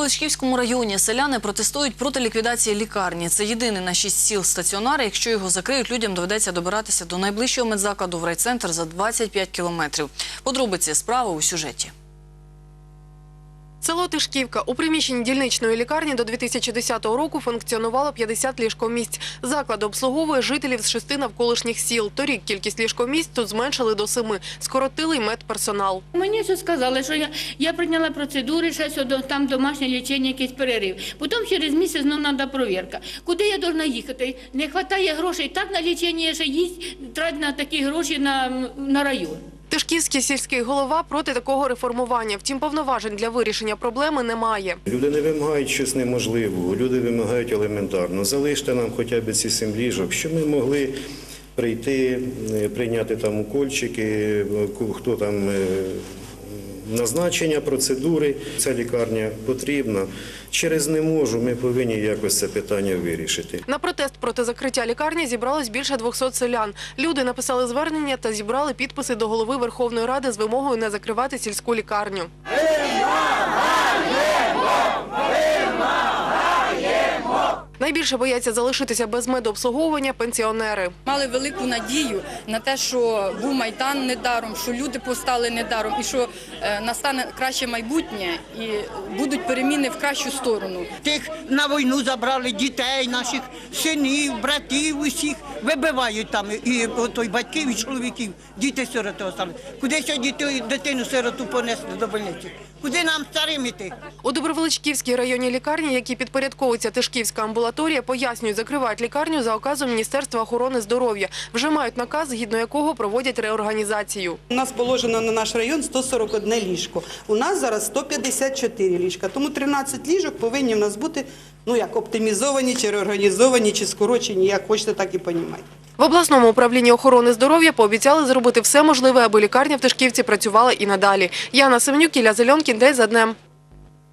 Добровеличківському районі селяни протестують проти ліквідації лікарні. Це єдиний на шість сіл стаціонар. Якщо його закриють, людям доведеться добиратися до найближчого медзакладу в райцентр за 25 кілометрів. Подробиці справи у сюжеті. Село Тишківка. У приміщенні дільничної лікарні до 2010 року функціонувало 50 ліжкомісць. Заклад обслуговує жителів з шести навколишніх сіл. Торік кількість ліжкомісць тут зменшили до семи. Скоротили й медперсонал. Мені все сказали, що я, я прийняла процедури, сюди, там домашнє лічення, якийсь перерив. Потім через місяць знову треба провірка. Куди я повинна їхати? Не вистачає грошей так на лічення, що їсть, трать на такі гроші на, на район. Тишківський сільський голова проти такого реформування. Втім, повноважень для вирішення проблеми немає. Люди не вимагають щось неможливого, люди вимагають елементарно. Залиште нам хоча б ці сім ліжок, що ми могли прийти, е, прийняти там укольчики, е, хто там е, назначення, процедури. Ця лікарня потрібна. Через не можу, ми повинні якось це питання вирішити. На протест проти закриття лікарні зібралось більше 200 селян. Люди написали звернення та зібрали підписи до голови Верховної Ради з вимогою не закривати сільську лікарню. Найбільше бояться залишитися без медобслуговування пенсіонери. Мали велику надію на те, що був майдан недаром, що люди постали недаром, і що е, настане краще майбутнє, і будуть переміни в кращу сторону. Тих на війну забрали дітей, наших синів, братів, усіх вибивають там і той батьків, і чоловіків. Діти сироти остали. Куди сьогодні дитину сироту понесли до больниці? Куди нам старим іти? У Добровеличківській районній лікарні, які підпорядковується Тишківська амбулаторія, пояснюють, закривають лікарню за указом Міністерства охорони здоров'я. Вже мають наказ, згідно якого проводять реорганізацію. У нас положено на наш район 141 ліжко. У нас зараз 154 ліжка. Тому 13 ліжок повинні в нас бути ну як оптимізовані, чи реорганізовані, чи скорочені, як хочете, так і понімайте. В обласному управлінні охорони здоров'я пообіцяли зробити все можливе, аби лікарня в Тишківці працювала і надалі. Яна Семенюк, Ілля Зеленкін, День за днем.